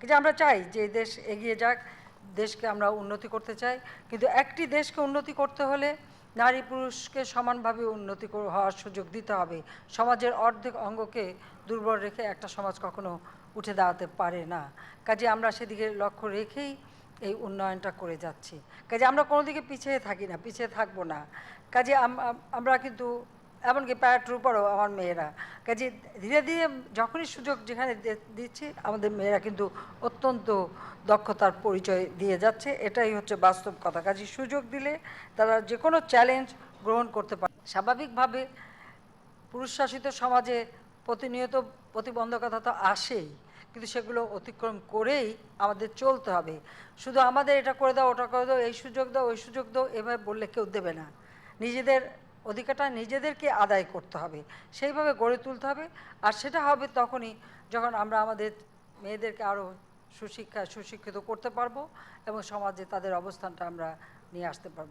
কিন্তু আমরা চাই যে দেশ এগিয়ে যাক, দেশকে আমরা উন্নতি করতে চাই। কিন্তু একটি দেশকে উন্নতি করতে হলে নারী পুরুষকে সমানভাবে উন্নতি হওয়ার সুযোগ দিতে হবে। সমাজের অর্ধেক অঙ্গকে দুর্বল রেখে একটা সমাজ কখনো উঠে দাঁড়াতে পারে না। কাজে আমরা সেদিকে লক্ষ্য রেখেই এই উন্নয়নটা করে যাচ্ছি। কাজে আমরা কোনো দিকে পিছিয়ে থাকি না, পিছিয়ে থাকব না। কাজে আম- আম- আমরা কিন্তু এমনকি প্যারাট্রুপারও আমার মেয়েরা। কাজে ধীরে ধীরে যখনই সুযোগ যেখানে দিচ্ছি, আমাদের মেয়েরা কিন্তু অত্যন্ত দক্ষতার পরিচয় দিয়ে যাচ্ছে। এটাই হচ্ছে বাস্তব কথা। কাজে সুযোগ দিলে তারা যে কোনো চ্যালেঞ্জ গ্রহণ করতে পারে। স্বাভাবিকভাবে পুরুষ শাসিত সমাজে প্রতিনিয়ত প্রতিবন্ধকতা তো আসেই, কিন্তু সেগুলো অতিক্রম করেই আমাদের চলতে হবে। শুধু আমাদের এটা করে দাও, ওটা করে দাও, এই সুযোগ দাও, ওই সুযোগ দাও, এভাবে বললে কেউ দেবে না। নিজেদের অধিকারটা নিজেদেরকে আদায় করতে হবে, সেইভাবে গড়ে তুলতে হবে। আর সেটা হবে তখনই যখন আমরা আমাদের মেয়েদেরকে আরও সুশিক্ষা, সুশিক্ষিত করতে পারব এবং সমাজে তাদের অবস্থানটা আমরা নিয়ে আসতে পারব।